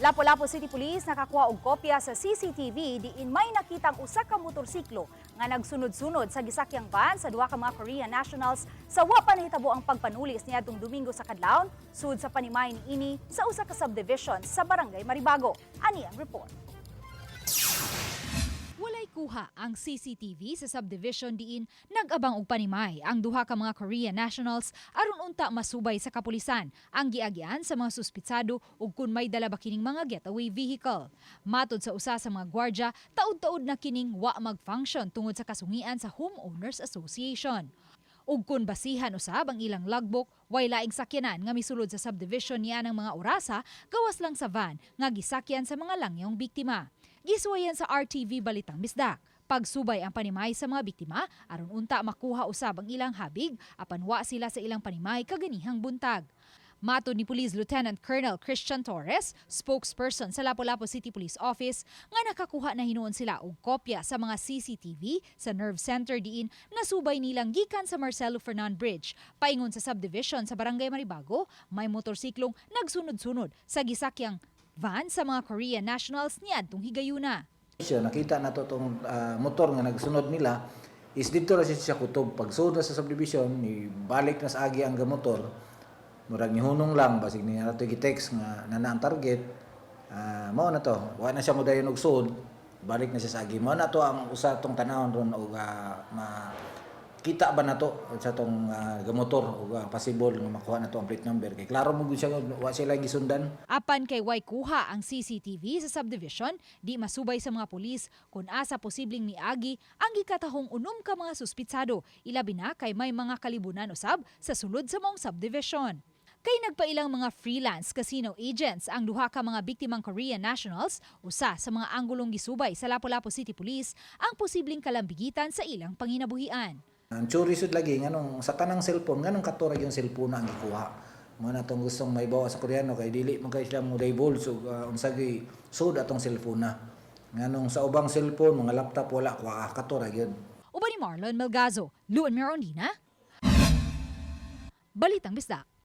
Lapu-Lapu City Police nakakuha og kopya sa CCTV diin may nakitang usa ka motorsiklo nga nagsunod-sunod sa gisakyang van sa duha ka mga Korean nationals sa wa pa nahitabo ang pagpanulis niadtong Domingo sa kadlawon sud sa panimay ni ini sa usa ka subdivision sa Barangay Maribago. Ani ang report. Walay kuha ang CCTV sa subdivision diin nag-abang og panimay ang duha ka mga Korean nationals aron unta masubay sa kapulisan ang giagian sa mga suspitsado ug kun may dala ba kining mga getaway vehicle. Matod sa usa sa mga gwardya, taud-taud na kining wa mag-function tungod sa kasungian sa Homeowners Association. Ug kun basihan usab ang ilang logbook, way laing sakyanan nga misulod sa subdivision niya ng mga orasa, gawas lang sa van nga gisakyan sa mga langyong biktima. Giswayan sa RTV Balitang Misdak. Pagsubay ang panimay sa mga biktima aron unta makuha usab ang ilang habig apan wa sila sa ilang panimay kaganihang buntag. Matod ni Police Lieutenant Colonel Christian Torres, spokesperson sa Lapu-Lapu City Police Office, nga nakakuha na hinuon sila og kopya sa mga CCTV sa Nerve Center diin nasubay nilang gikan sa Marcelo Fernan Bridge. Paingon sa subdivision sa Barangay Maribago, may motorsiklong nagsunod-sunod sa gisakyang van sa mga Korean nationals niadtong higayuna. Siya, nakita na to tong ah, motor nga nagsunod nila. Is dito na siya kutob pag sunod na sa subdivision ni balik na sa agi ang motor. Murag ni hunong lang basig ni nato gi-text nga nana ang target. Ah mao na to. Wa na siya mo og sud balik na siya sa agi. Mao na to ang usa tong tanawon ron og ah, ma kita ba na to sa tong ah, gamotor og ah, possible nga makuha na to ang plate number kay klaro mo siya wa sila gisundan Apan kay way kuha ang CCTV sa subdivision, di masubay sa mga pulis kung asa posibleng miagi ang gikatahong unom ka mga suspitsado, ilabi na kay may mga kalibunan usab sa sulod sa mong subdivision. Kay nagpailang mga freelance casino agents ang duha ka mga biktimang Korean nationals, usa sa mga anggulong gisubay sa Lapu-Lapu City Police ang posibleng kalambigitan sa ilang panginabuhian. Ang churi sud lagi nganong sa tanang cellphone nganong katura yung cellphone na ang gikuha. Mo na tong gustong may bawa sa Koreano kay dili mo kay sila mo divulge ug uh, unsa gi atong cellphone na. Nganong sa ubang cellphone mga laptop wala kuha katura gyud. Uban ni Marlon Melgazo, Luan Merondina, Balitang Bisdak.